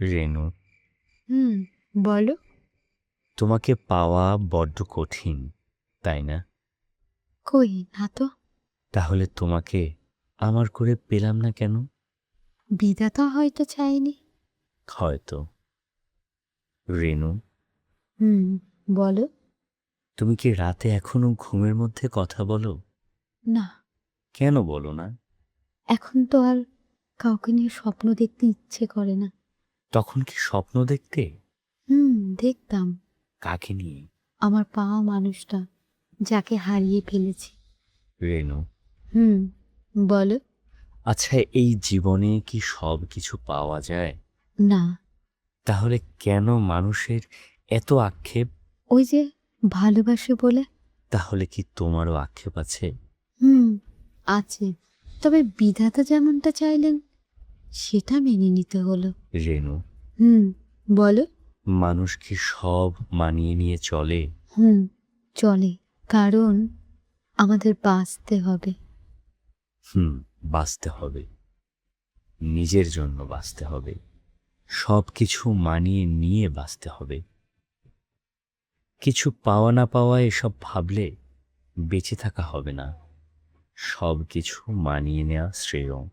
রেনু। হুম বলো। তোমাকে পাওয়া বড্ড কঠিন তাই না? কই না তো। তাহলে তোমাকে আমার করে পেলাম না কেন? বিধাতা হয়তো চাইনি হয়তো। রেনু। হুম বলো। তুমি কি রাতে এখনও ঘুমের মধ্যে কথা বলো? না। কেন বলো না? এখন তো আর কাউকে নিয়ে স্বপ্ন দেখতে ইচ্ছে করে না। তখন কি স্বপ্ন দেখতে? হুম দেখতাম। কাকে নিয়ে? আমার পাওয়া মানুষটা যাকে হারিয়ে ফেলেছি। রেনু। হুম বলো। আচ্ছা এই জীবনে কি সব কিছু পাওয়া যায়? না। তাহলে কেন মানুষের এত আক্ষেপ? ওই যে ভালোবাসে বলে। তাহলে কি তোমারও আক্ষেপ আছে? হুম আছে। তবে বিধাতা যেমনটা চাইলেন সেটা মেনে নিতে হলো। রেনু। হুম বলো। মানুষ কি সব মানিয়ে নিয়ে চলে? হুম চলে কারণ আমাদের বাঁচতে হবে। হুম বাঁচতে হবে। নিজের জন্য বাঁচতে হবে। সব কিছু মানিয়ে নিয়ে বাঁচতে হবে। কিছু পাওয়া না পাওয়া এসব ভাবলে বেঁচে থাকা হবে না। সব কিছু মানিয়ে নেওয়া শ্রেয়।